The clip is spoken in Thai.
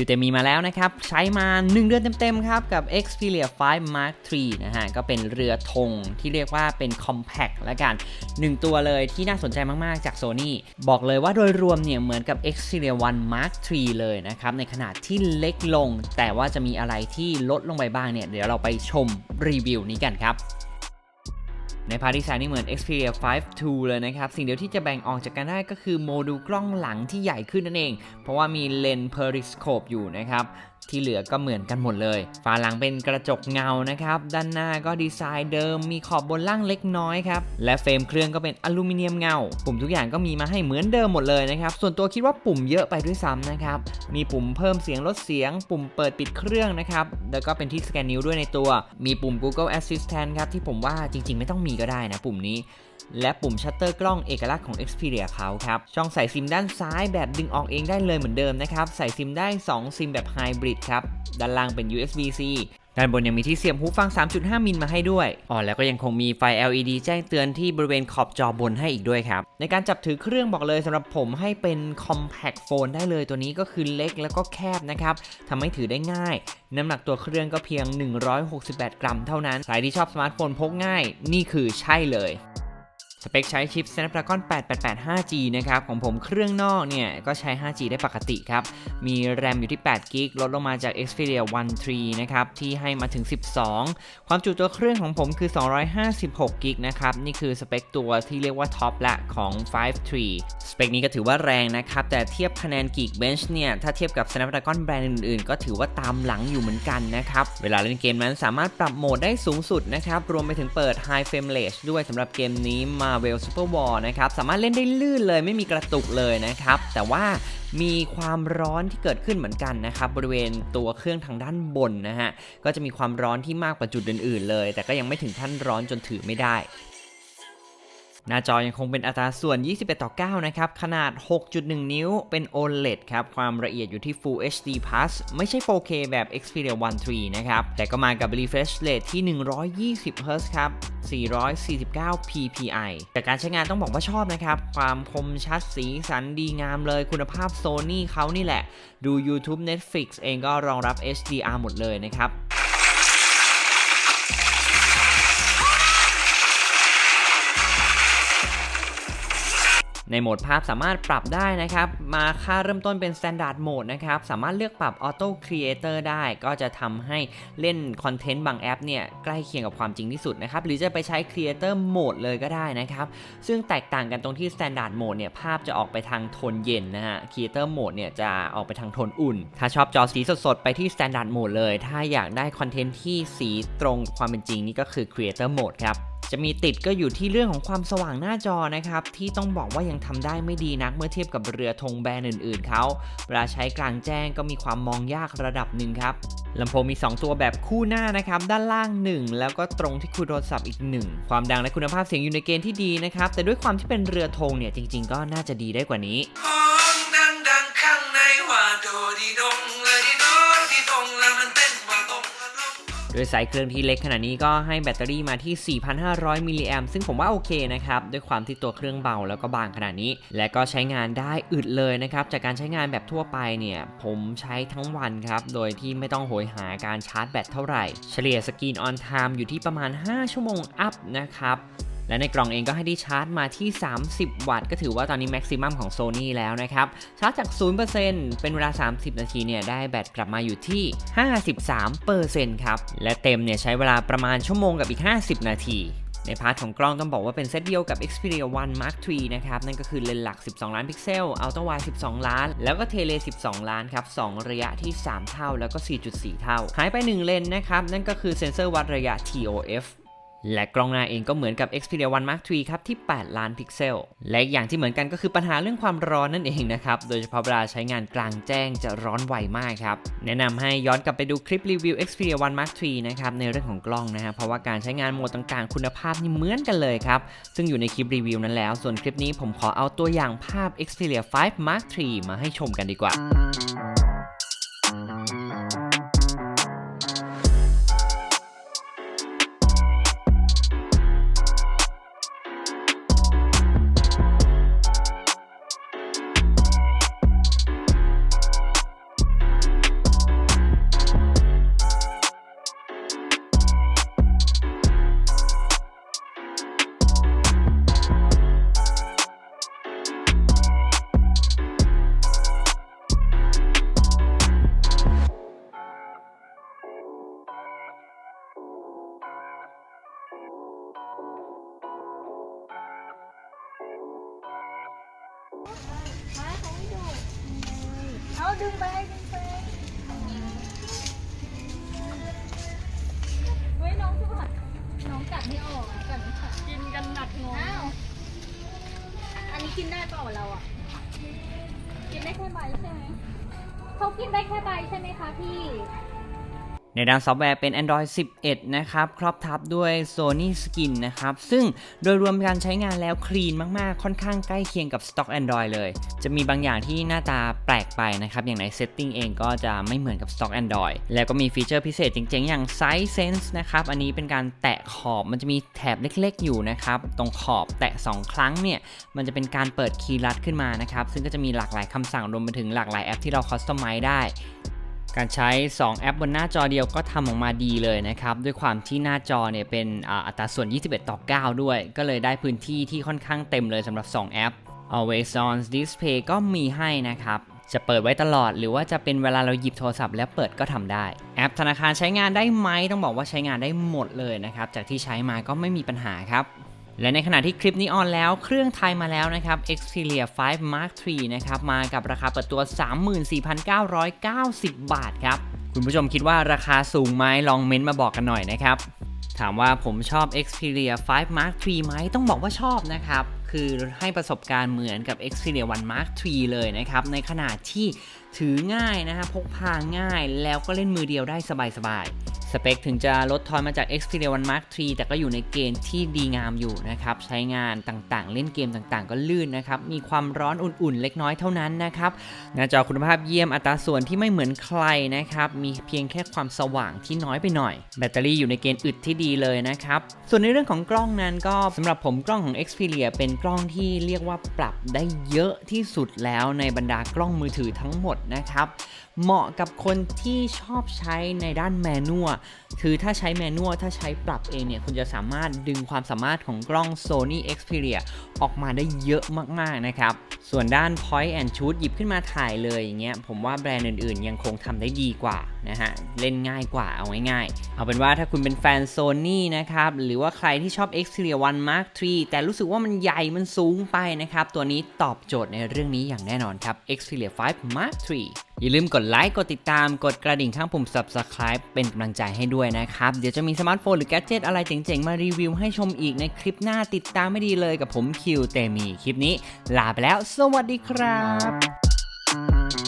ชื่อเตมมีมาแล้วนะครับ ใช้มา 1 เดือนเต็มๆครับ กับ Xperia 5 Mark III นะฮะ ก็เป็นเรือธงที่เรียกว่าเป็น compact และกัน 1 ตัวเลยที่น่าสนใจมากๆจาก Sony บอกเลยว่าโดยรวมเนี่ย เหมือนกับ Xperia 1 Mark III เลยนะครับ ในขนาดที่เล็กลง แต่ว่าจะมีอะไรที่ลดลงไปบ้างเนี่ย เดี๋ยวเราไปชมรีวิวนี้กันครับ ในพาร์ทดีไซน์นี่เหมือน Xperia 5 2 เลยนะครับ สิ่งเดียวที่จะแบ่งออกจากกันได้ก็คือโมดูลกล้องหลังที่ใหญ่ขึ้นนั่นเอง เพราะว่ามีเลนส์ periscope อยู่นะครับที่เหลือก็เหมือนกันหมดเลย ฝาหลังเป็นกระจกเงานะครับ ด้านหน้าก็ดีไซน์เดิม มีขอบบนล่างเล็กน้อยครับ และเฟรมเครื่องก็เป็นอลูมิเนียมเงา ปุ่มทุกอย่างก็มีมาให้เหมือนเดิมหมดเลยนะครับ ส่วนตัวคิดว่าปุ่มเยอะไปด้วยซ้ำนะครับ มีปุ่มเพิ่มเสียงลดเสียง ปุ่มเปิดปิดเครื่องนะครับ แล้วก็เป็นที่สแกนนิ้วด้วยในตัว มีปุ่ม Google Assistant ครับที่ผมว่าจริง ๆ ไม่ต้องมีก็ได้นะปุ่มนี้และปุ่มชัตเตอร์กล้องเอกลักษณ์ของ Xperia เขาครับ ช่องใส่ซิมด้านซ้ายแบบดึงออกเองได้เลยเหมือนเดิมนะครับ ใส่ซิมได้ 2 ซิมแบบไฮบริดครับ ด้านล่างเป็น USB-C ด้านบนยังมีที่เสียบหูฟัง 3.5 มิลมาให้ด้วย อ๋อ แล้วก็ยังคงมีไฟ LED แจ้งเตือนที่บริเวณขอบจอบนให้อีกด้วยครับ ในการจับถือเครื่องบอกเลยสำหรับผมให้เป็น compact phone ได้เลยตัวนี้ก็คือเล็กแล้วก็แคบนะครับทำให้ถือได้ง่าย น้ำหนักตัวเครื่องก็เพียง 168 กรัมเท่านั้น ใครที่ชอบสมาร์ทโฟนพกง่าย นี่คือใช่เลย สเปคใช้ชิป Snapdragon 888 5G นะครับ ของผมเครื่องนอกเนี่ย ก็ใช้ 5G ได้ปกติครับ มีแรมอยู่ที่8 g b ลดลงมาจาก Xperia 1 3 นะครับ ที่ให้มาถึง 12 ความจุตัวเครื่องของผมคือ 256 g b นะครับ นี่คือสเปคตัวที่เรียกว่าท็อปละของ 5 3 สเปคนี้ก็ถือว่าแรงนะครับ แต่เทียบคะแนน Geekbench เนี่ย ถ้าเทียบกับ Snapdragon แบรนด์อื่นๆ ก็ถือว่าตามหลังอยู่เหมือนกันนะครับ เวลาเล่นเกมนั้นสามารถปรับโหมดได้สูงสุดนะครับ รวมไปถึงเปิด High Frame Rate ด้วยสำหรับเกมนี้มา Marvel Super War นะครับสามารถเล่นได้ลื่นเลยไม่มีกระตุกเลยนะครับ แต่ว่ามีความร้อนที่เกิดขึ้นเหมือนกันนะครับ บริเวณตัวเครื่องทางด้านบนนะฮะก็จะมีความร้อนที่มากกว่าจุดอื่นๆเลย แต่ก็ยังไม่ถึงขั้นร้อนจนถือไม่ได้ หน้าจอยังคงเป็นอัตราส่วน 21 ต่อ 9 นะครับ ขนาด 6.1 นิ้ว เป็น OLED ครับ ความละเอียดอยู่ที่ Full HD Plus ไม่ใช่ 4K แบบ Xperia 1 3 นะครับ แต่ก็มากับ refresh rate ที่ 120 Hz ครับ 449 ppi แต่การใช้งานต้องบอกว่าชอบนะครับ ความคมชัดสีสันดีงามเลยคุณภาพ Sony เขานี่แหละ ดู YouTube Netflix เองก็รองรับ HDR หมดเลยนะครับ ในโหมดภาพสามารถปรับได้นะครับ มาค่าเริ่มต้นเป็น Standard Mode นะครับ สามารถเลือกปรับ Auto Creator ได้ ก็จะทำให้เล่นคอนเทนต์บางแอปเนี่ย ใกล้เคียงกับความจริงที่สุดนะครับ หรือจะไปใช้ Creator Mode เลยก็ได้นะครับ ซึ่งแตกต่างกันตรงที่ Standard Mode เนี่ย ภาพจะออกไปทางโทนเย็นนะฮะ Creator Mode เนี่ยจะออกไปทางโทนอุ่น ถ้าชอบจอสีสดๆ ไปที่ Standard Mode เลย ถ้าอยากได้คอนเทนต์ที่สีตรงความเป็นจริงนี่ก็คือ Creator Mode ครับ จะมีติดก็อยู่ที่เรื่องของความสว่างหน้าจอนะครับ ที่ต้องบอกว่ายังทำได้ไม่ดีนักเมื่อเทียบกับเรือธงแบรนด์อื่นๆเขาเวลาใช้กลางแจ้งก็มีความมองยากระดับหนึ่งครับลำโพงมี 2 ตัวแบบคู่หน้านะครับ ด้านล่าง 1 แล้วก็ตรงที่คุยโทรศัพท์อีก 1 ความดังและคุณภาพเสียงอยู่ในเกณฑ์ที่ดีนะครับ แต่ด้วยความที่เป็นเรือธงเนี่ยจริง ๆ ก็น่าจะดีได้กว่านี้ของดังดังข้างในว่าโดดีดง โดยสายเครื่องที่เล็กขนาดนี้ก็ให้แบตเตอรี่มาที่ 4,500 มิลลิแอมซึ่งผมว่าโอเคนะครับ ด้วยความที่ตัวเครื่องเบาแล้วก็บางขนาดนี้ และก็ใช้งานได้อึดเลยนะครับ จากการใช้งานแบบทั่วไปเนี่ย ผมใช้ทั้งวันครับ โดยที่ไม่ต้องโหยหาการชาร์จแบตเท่าไหร่ เฉลี่ยสกรีนออนไทม์อยู่ที่ประมาณ 5 ชั่วโมงอัพนะครับ และในกล่องเองก็ให้ได้ชาร์จมาที่ 30 วัตต์ ก็ถือว่าตอนนี้แม็กซิมัมของ Sony แล้วนะครับ ชาร์จจาก 0%เป็นเวลา 30 นาทีเนี่ยได้แบตกลับมาอยู่ที่ 53%ครับ และเต็มเนี่ยใช้เวลาประมาณชั่วโมงกับอีก 50 นาทีในพาร์ทของกล้องต้องบอกว่าเป็นเซตเดียวกับ Xperia 1 Mark III นะครับ นั่นก็คือเลนส์หลัก 12 ล้านพิกเซล Ultra Wide 12 ล้าน แล้วก็เทเล 12 ล้านครับ 2 ระยะที่ 3 เท่าแล้วก็ 4.4 เท่า หายไป 1 เลนส์นะครับ นั่นก็คือเซ็นเซอร์วัดระยะ TOF และกล้องหน้าเองก็เหมือนกับ Xperia 1 Mark III ครับที่ 8 ล้านพิกเซล และอย่างที่เหมือนกันก็คือปัญหาเรื่องความร้อนนั่นเองนะครับ โดยเฉพาะเวลาใช้งานกลางแจ้งจะร้อนไวมากครับ แนะนำให้ย้อนกลับไปดูคลิปรีวิว Xperia 1 Mark III นะครับในเรื่องของกล้องนะฮะเพราะว่าการใช้งานโหมดต่างๆ คุณภาพนี่เหมือนกันเลยครับ ซึ่งอยู่ในคลิปรีวิวนั้นแล้ว ส่วนคลิปนี้ผมขอเอาตัวอย่างภาพ Xperia 5 Mark III มาให้ชมกันดีกว่า ดึงไปดึงไปเฮ้ยน้องคือผัดน้องกัดไม่ออกกัดไม่ขาดกินกันหนักงงอ้าวอันนี้กินได้เปล่าเราอะ กินได้แค่ใบใช่ไหมเขากินได้แค่ใบใช่ไหมคะพี่ ในด้านซอฟต์แวร์เป็น Android 11 นะครับ ครอบทับด้วย Sony Skin นะครับ ซึ่งโดยรวมการใช้งานแล้วคลีนมากๆ ค่อนข้างใกล้เคียงกับ Stock Android เลย จะมีบางอย่างที่หน้าตาแปลกไปนะครับ อย่างใน Setting เองก็จะไม่เหมือนกับ Stock Android แล้วก็มีฟีเจอร์พิเศษจริงๆ อย่าง Size Sense นะครับ อันนี้เป็นการแตะขอบมันจะมีแถบเล็กๆ อยู่นะครับ ตรงขอบแตะ 2 ครั้งเนี่ย มันจะเป็นการเปิดคีย์ลัดขึ้นมานะครับ ซึ่งก็จะมีหลากหลายคำสั่งรวมไปถึงหลากหลายแอปที่เราคัสตอมไมซ์ได้ การใช้ 2 แอปบนหน้าจอเดียวก็ทำออกมาดีเลยนะครับ ด้วยความที่หน้าจอเนี่ยเป็นอัตราส่วน 21 ต่อ 9 ด้วย ก็เลยได้พื้นที่ที่ค่อนข้างเต็มเลยสำหรับ 2 แอป Always on Display ก็มีให้นะครับจะเปิดไว้ตลอดหรือว่าจะเป็นเวลาเราหยิบโทรศัพท์แล้วเปิดก็ทำได้ แอปธนาคารใช้งานได้ไหมต้องบอกว่าใช้งานได้หมดเลยนะครับ จากที่ใช้มาก็ไม่มีปัญหาครับ และในขณะที่คลิปนี้ออนแล้วเครื่องไทยมาแล้วนะครับ Xperia 5 Mark III นะครับมากับราคาเปิดตัว 34,990 บาทครับ คุณผู้ชมคิดว่าราคาสูงไหมลองเม้นต์มาบอกกันหน่อยนะครับ ถามว่าผมชอบ Xperia 5 Mark III ไหมต้องบอกว่าชอบนะครับ คือให้ประสบการณ์เหมือนกับ Xperia 1 Mark III เลยนะครับ ในขนาดที่ถือง่ายนะฮะพกพาง่ายแล้วก็เล่นมือเดียวได้สบายๆ สเปคถึงจะลดทอนมาจาก Xperia 1 Mark III แต่ก็อยู่ในเกณฑ์ที่ดีงามอยู่นะครับ ใช้งานต่างๆ เล่นเกมต่างๆ ก็ลื่นนะครับ มีความร้อนอุ่นๆ เล็กน้อยเท่านั้นนะครับ หน้าจอคุณภาพเยี่ยมอัตราส่วนที่ไม่เหมือนใครนะครับ มีเพียงแค่ความสว่างที่น้อยไปหน่อย แบตเตอรี่อยู่ในเกณฑ์อึดที่ดีเลยนะครับ ส่วนในเรื่องของกล้องนั้นก็สำหรับผมกล้องของ Xperia เป็นกล้องที่เรียกว่าปรับได้เยอะที่สุดแล้วในบรรดากล้องมือถือทั้งหมดนะครับ เหมาะกับคนที่ชอบใช้ในด้านแมนนวลคือถ้าใช้แมนนวลถ้าใช้ปรับเองเนี่ยคุณจะสามารถดึงความสามารถของกล้อง Sony Xperia ออกมาได้เยอะมาก ๆ นะครับ ส่วนด้าน Point and Shoot หยิบขึ้นมาถ่ายเลยอย่างเงี้ยผมว่าแบรนด์อื่น ๆ ยังคงทำได้ดีกว่านะฮะ เล่นง่ายกว่าเอาง่ายๆ เอาเป็นว่าถ้าคุณเป็นแฟน Sony นะครับ หรือว่าใครที่ชอบ Xperia 1 Mark III แต่รู้สึกว่ามันใหญ่มันสูงไปนะครับ ตัวนี้ตอบโจทย์ในเรื่องนี้อย่างแน่นอนครับ Xperia 5 Mark III อย่าลืมกดไลค์กดติดตามกดกระดิ่งข้างปุ่ม subscribe เป็นกำลังใจให้ด้วยนะครับ เดี๋ยวจะมีสมาร์ทโฟนหรือแกดเจิตอะไรเจ๋งๆ มารีวิวให้ชมอีกในคลิปหน้าติดตามไม่ดีเลยกับผมคิวเตมีคลิปนี้ ลาไปแล้ว สวัสดีครับ